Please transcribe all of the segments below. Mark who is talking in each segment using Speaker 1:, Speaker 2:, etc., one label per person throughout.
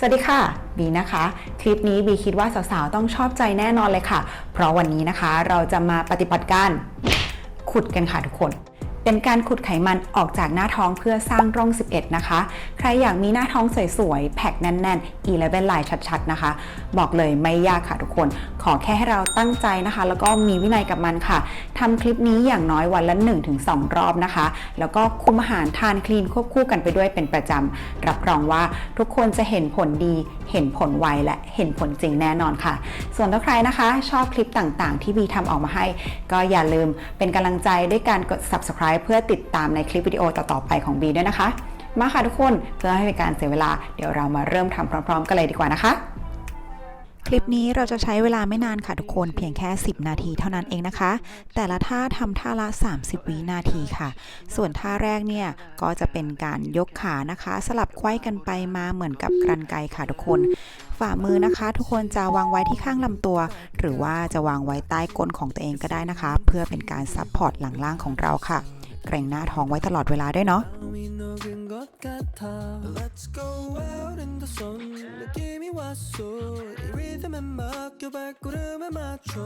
Speaker 1: สวัสดีค่ะบีนะคะ คลิปนี้บีคิดว่าสาวๆต้องชอบใจแน่นอนเลยค่ะ เพราะวันนี้นะคะเราจะมาปฏิบัติการขุดกันค่ะทุกคน เป็นการขุดไขมันออกจากหน้าท้องเพื่อสร้างร่อง 11 นะคะ ใครอยากมีหน้าท้องสวยๆ แพ็กแน่นๆ 11 ลายชัดๆ นะคะ บอกเลยไม่ยากค่ะทุกคน ขอแค่ให้เราตั้งใจนะคะ แล้วก็มีวินัยกับมันค่ะทำคลิปนี้อย่างน้อยวันละ 1-2 รอบนะคะ แล้วก็คุมอาหารทานคลีนควบคู่กันไปด้วยเป็นประจำ รับรองว่าทุกคนจะเห็นผลดี เห็นผลไวและเห็นผลจริงแน่นอนค่ะ ส่วนถ้าใครนะคะชอบคลิปต่างๆ ที่บีทำออกมาให้ ก็อย่าลืมเป็นกำลังใจด้วยการกด subscribe เพื่อติดตามในคลิปวิดีโอต่อๆไปของบีด้วยนะคะ มาค่ะทุกคนเพื่อให้เป็นการเสียเวลาเดี๋ยวเรามาเริ่มทำพร้อม ๆ กันเลยดีกว่านะคะ
Speaker 2: คลิปนี้เราจะใช้เวลาไม่นานค่ะทุกคนเพียงแค่ 10 นาทีเท่านั้นเองนะคะ แต่ละท่าทำท่าละ 30 วินาทีค่ะ ส่วนท่าแรกเนี่ยก็จะเป็นการยกขานะคะ สลับไขว้กันไปมาเหมือนกับกรันไกรค่ะทุกคน ฝ่ามือนะคะ ทุกคนจะวางไว้ที่ข้างลำตัว หรือว่าจะวางไว้ใต้ก้นของตัวเองก็ได้นะคะ เพื่อเป็นการซับพอร์ตหลังล่างของเราค่ะ เกรงหน้าท้องไว้ตลอดเวลาด้วยเนาะ
Speaker 3: 마음이 녹은 것 같아 Let's go out in the sun 느낌이 왔어 이 리듬에 맡겨 발걸음에 맞춰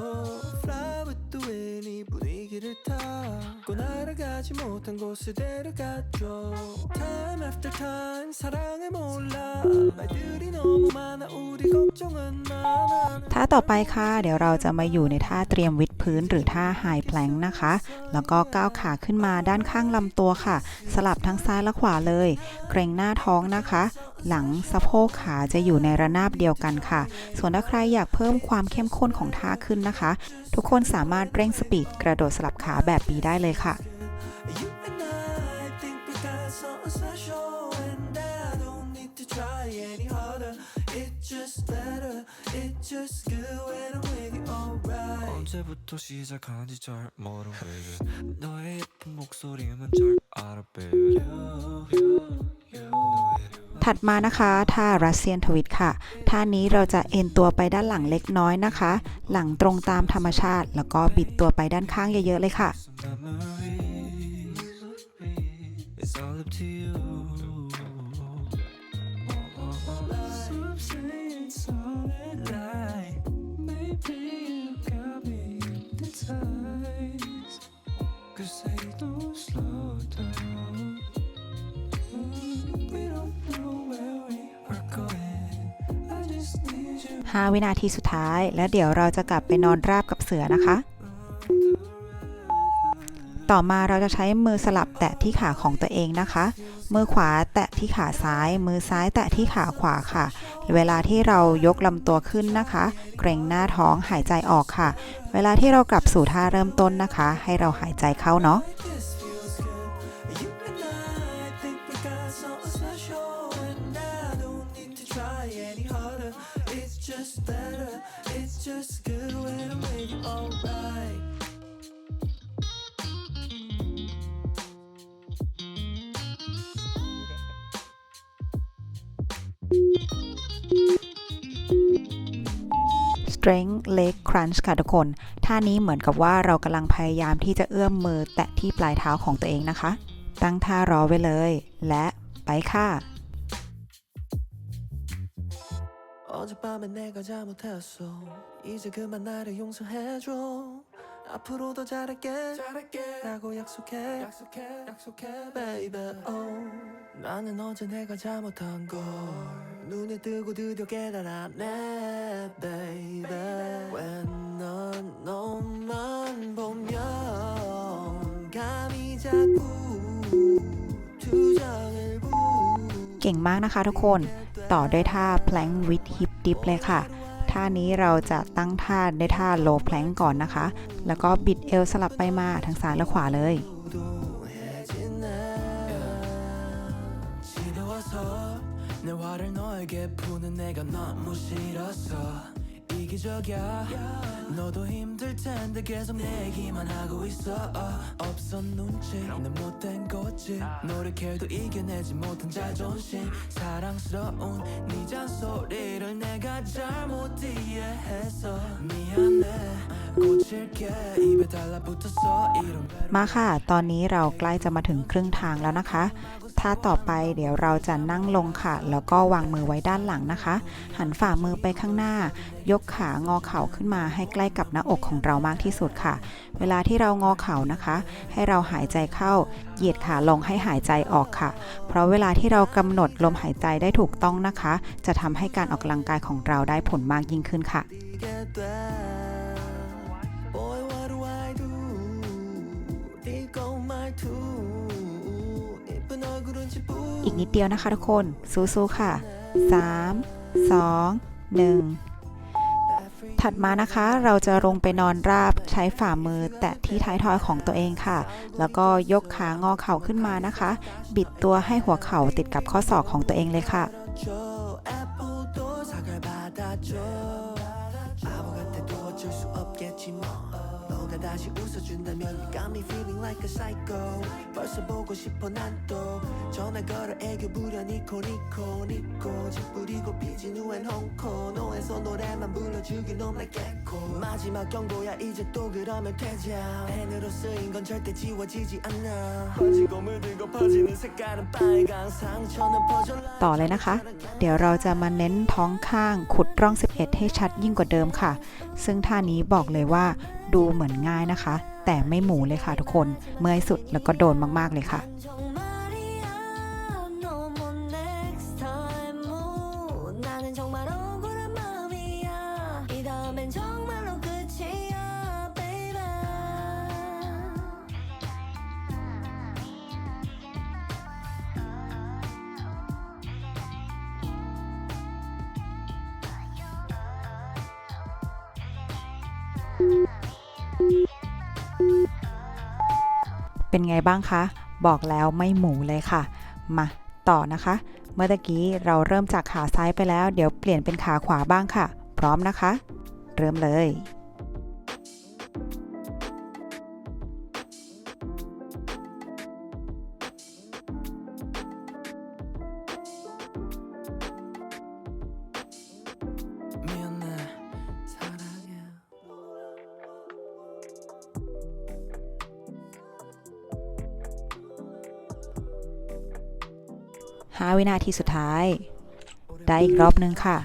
Speaker 3: Fly with the wind 이 분위기를 타고 날아가지 못한 곳에 데려가줘 Time after time 사랑을 몰라 말들이 너무 많아 우리 걱정은 많아
Speaker 2: ท่าต่อไปค่ะ เดี๋ยวเราจะมาอยู่ในท่าเตรียมวิดพื้นหรือท่าไฮแพลงนะคะ แล้วก็ก้าวขาขึ้นมาด้านข้างลำตัวค่ะ สลับทั้งซ้ายและขวาเลย เกรงหน้าท้องนะคะ หลังสะโพกขาจะอยู่ในระนาบเดียวกันค่ะ ส่วนถ้าใครอยากเพิ่มความเข้มข้นของท่าขึ้นนะคะ ทุกคนสามารถเร่งสปีดกระโดดสลับขาแบบปีได้เลยค่ะ
Speaker 3: Special and I don't need to try any harder. It just better, it's just good
Speaker 4: 언제부터 시작하는지 잘 모르 baby 너의 예쁜 목소리만 잘 알아 baby You, you, you,
Speaker 2: ถัดมานะคะท่ารัสเซียนทวิตค่ะ ท่านี้เราจะเอ็นตัวไปด้านหลังเล็กน้อยนะคะ หลังตรงตามธรรมชาติ แล้วก็บิดตัวไปด้านข้าง예-เยอะๆเลยค่ะ
Speaker 4: Some memories It's all up to you Some say it's all a lie Maybe you got me hypnotized Cause they don't slow down We don't know where we are going I just need you
Speaker 2: 5 วินาทีสุดท้าย แล้วเดี๋ยวเราจะกลับไปนอนราบกับเสือนะคะ ต่อมาเราจะใช้มือสลับแตะที่ขาของตัวเองนะคะ มือขวาแตะที่ขาซ้าย มือซ้ายแตะที่ขาขวาค่ะ เวลาที่เรายกลำตัวขึ้นนะคะ เกรงหน้าท้องหายใจออกค่ะ เวลาที่เรากลับสู่ท่าเริ่มต้นนะคะ ให้เราหายใจเข้าเนาะ
Speaker 3: good. You and I think we got something special, and I don't need to try any harder. It's just better, it's just good when I'm with you, alright.
Speaker 2: strength leg crunch ค่ะทุกคน ท่านี้เหมือนกับว่าเรากำลังพยายามที่จะเอื้อมมือแตะที่ปลายเท้าของตัวเองนะคะ ตั้งท่ารอไว้เลย และไปค่ะ
Speaker 3: 어젯밤에 내가 잘못했어 이제 그만 나를 용서해줘 앞으로도 잘할게 라고 약속해 약속해 baby oh 나는 어제 내가 잘못한 걸 눈에 뜨고 드디어 깨달았네 baby when 넌 너만 보면 감이 자꾸 투정을 부르
Speaker 2: เก่งมากนะคะทุกคน ต่อด้วยท่า plank with hip dip เลยค่ะ ท่านี้เราจะตั้งท่าด้วยท่า low plank ก่อนนะคะ แล้วก็บิดเอวสลับไปมาทั้งซ้ายและขวาเลย
Speaker 3: 를 너에게 푸는 내가 너무 싫었어 이기적이야 너도 힘들 텐데 계속 내 얘기만 하고 있어 없어 눈치 내 못된 거지 노력해도 이겨내지 못한 자존심 사랑스러운 네 잔소리를 내가 잘못 이해해서 미안해 고칠게 입에 달라붙었어 이런
Speaker 2: มาค่ะ ตอนนี้เราใกล้จะมาถึงครึ่งทางแล้วนะคะ ท่าต่อไปเดี๋ยวเราจะนั่งลงค่ะ แล้วก็วางมือไว้ด้านหลังนะคะ หันฝ่ามือไปข้างหน้า ยกขางอเข่าขึ้นมาให้ใกล้กับหน้าอกของเรามากที่สุดค่ะ เวลาที่เรางอเข่านะคะ ให้เราหายใจเข้า เหยียดขาลงให้หายใจออกค่ะ เพราะเวลาที่เรากำหนดลมหายใจได้ถูกต้องนะคะ จะทำให้การออกกำลังกายของเราได้ผลมากยิ่งขึ้นค่ะ
Speaker 3: 이
Speaker 2: อีกนิดเดียวนะคะทุกคน สู้ๆค่ะ 3 2 1 ถัดมานะคะ เราจะลงไปนอนราบใช้ฝ่ามือแตะที่ท้ายทอยของตัวเองค่ะ แล้วก็ยกขางอเข่าขึ้นมานะคะ บิดตัวให้หัวเข่าติดกับข้อศอกของตัวเองเลยค่ะ
Speaker 3: 줘 애플도 사갈 받아줘 바보 같아도 어쩔 수 없겠지 뭐 너가 다시 웃어준다면 You got me feeling like a psycho 벌써 보고 싶어 난또 전화 걸어 애교 부려 니코 니코 니코 짓부리고 삐진 후엔 홍코 노에서 노래만 불러주길 놈 like 개코 마지막 경고야 이제 또 그러면 되자 펜으로 쓰인 건 절대 지워지지 않아 퍼지고 물들고 퍼지는 색깔은 빨강 상처는 퍼져
Speaker 2: ต่อเลยนะคะ เดี๋ยวเราจะมาเน้นท้องข้างขุดร่อง 11 ให้ชัดยิ่งกว่าเดิมค่ะ ซึ่งท่านี้บอกเลยว่าดูเหมือนง่ายนะคะ แต่ไม่หมูเลยค่ะทุกคน เมื่อยสุดแล้วก็โดนมาก ๆ เลยค่ะ เป็นไงบ้างคะ บอกแล้วไม่หมูเลยค่ะ มาต่อนะคะ เมื่อกี้เราเริ่มจากขาซ้ายไปแล้ว เดี๋ยวเปลี่ยนเป็นขาขวาบ้างค่ะ พร้อมนะคะ เริ่มเลย 5 วินาทีสุดท้าย ได้อีกรอบนึงค่ะ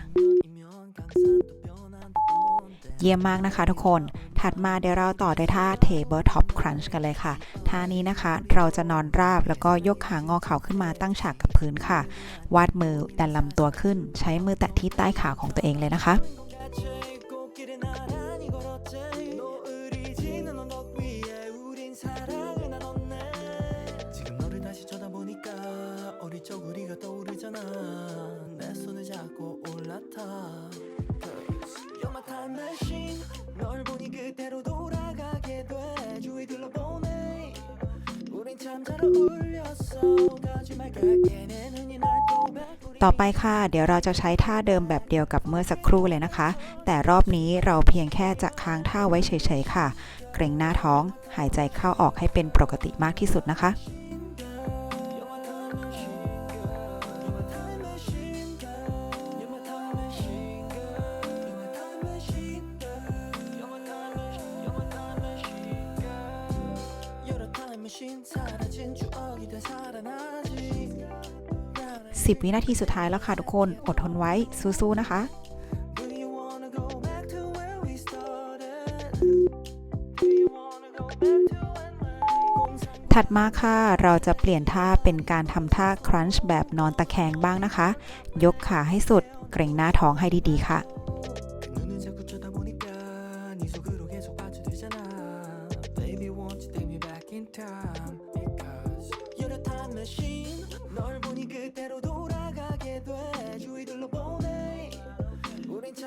Speaker 2: เยี่ยมมากนะคะทุกคน ถัดมาเดี๋ยวเราต่อด้วยท่า Table Top Crunch กันเลยค่ะ ท่านี้นะคะ เราจะนอนราบแล้วก็ยกขางอเข่าขึ้นมาตั้งฉากกับพื้นค่ะ วาดมือดันลำตัวขึ้น ใช้มือแตะที่ใต้ขาของตัวเองเลยนะคะ
Speaker 3: 올라타 Cause You're my time machine 널 보니 그대로 돌아가게 돼 주위 둘러보네 우린 참 잘 어울렸어 거짓말 같게는 흔히 날또 베풀이
Speaker 2: ต่อไปค่ะ เดี๋ยวเราจะใช้ท่าเดิมแบบเดียวกับเมื่อสักครู่เลยนะคะ แต่รอบนี้เราเพียงแค่จะค้างท่าไว้เฉยๆค่ะ เกรงหน้าท้อง หายใจเข้าออกให้เป็นปกติมากที่สุดนะคะ 10 วินาทีสุดท้ายแล้วค่ะทุกคน อดทนไว้ สู้ๆ นะคะถัดมาค่ะ เราจะเปลี่ยนท่าเป็นการทำท่าครันช์แบบนอนตะแคงบ้างนะคะ ยกขาให้สุด เกรงหน้าท้องให้ดี ๆ ค่ะ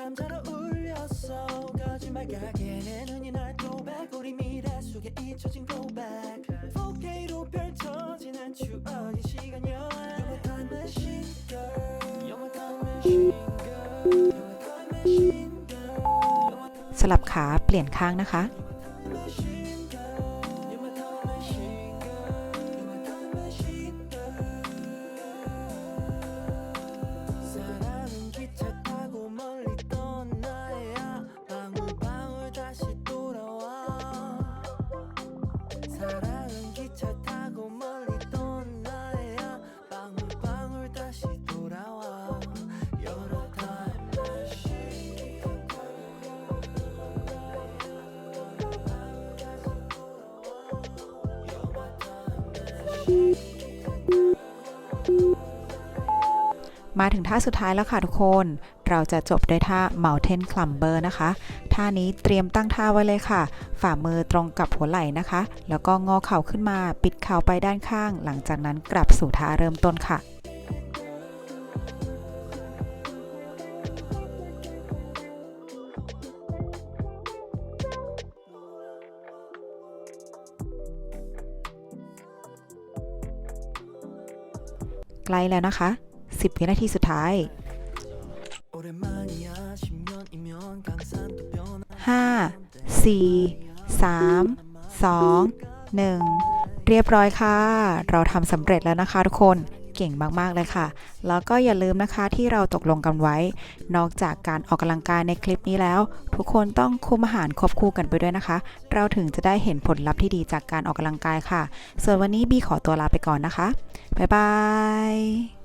Speaker 3: 우린 참 잘 어울렸어 거짓말 가게는 흔히 날 throwback 우리 미래 속에 잊혀진 throwback 4K로 펼쳐지는 추억의 시간 여행 You're my time machine girl You're my time machine girl You're my time machine girl
Speaker 2: สลับขาเปลี่ยนข้างนะคะ
Speaker 3: machine
Speaker 2: มาถึงท่าสุดท้ายแล้วค่ะทุกคน เราจะจบด้วยท่า Mountain Climber นะคะ ท่านี้เตรียมตั้งท่าไว้เลยค่ะ ฝ่ามือตรงกับหัวไหล่นะคะ แล้วก็งอเข่าขึ้นมา ปิดเข่าไปด้านข้าง หลังจากนั้นกลับสู่ท่าเริ่มต้นค่ะใกล้แล้วนะคะ 10 วินาทีสุดท้าย 5 4 3 2 1 เรียบร้อยค่ะ เราทำสำเร็จแล้วนะคะทุกคนเก่งมาก ๆ เลยค่ะ แล้วก็อย่าลืมนะคะที่เราตกลงกันไว้ นอกจากการออกกำลังกายในคลิปนี้แล้ว ทุกคนต้องคุมอาหารควบคู่กันไปด้วยนะคะ เราถึงจะได้เห็นผลลัพธ์ที่ดีจากการออกกำลังกายค่ะ ส่วนวันนี้บีขอตัวลาไปก่อนนะคะ บ๊ายบาย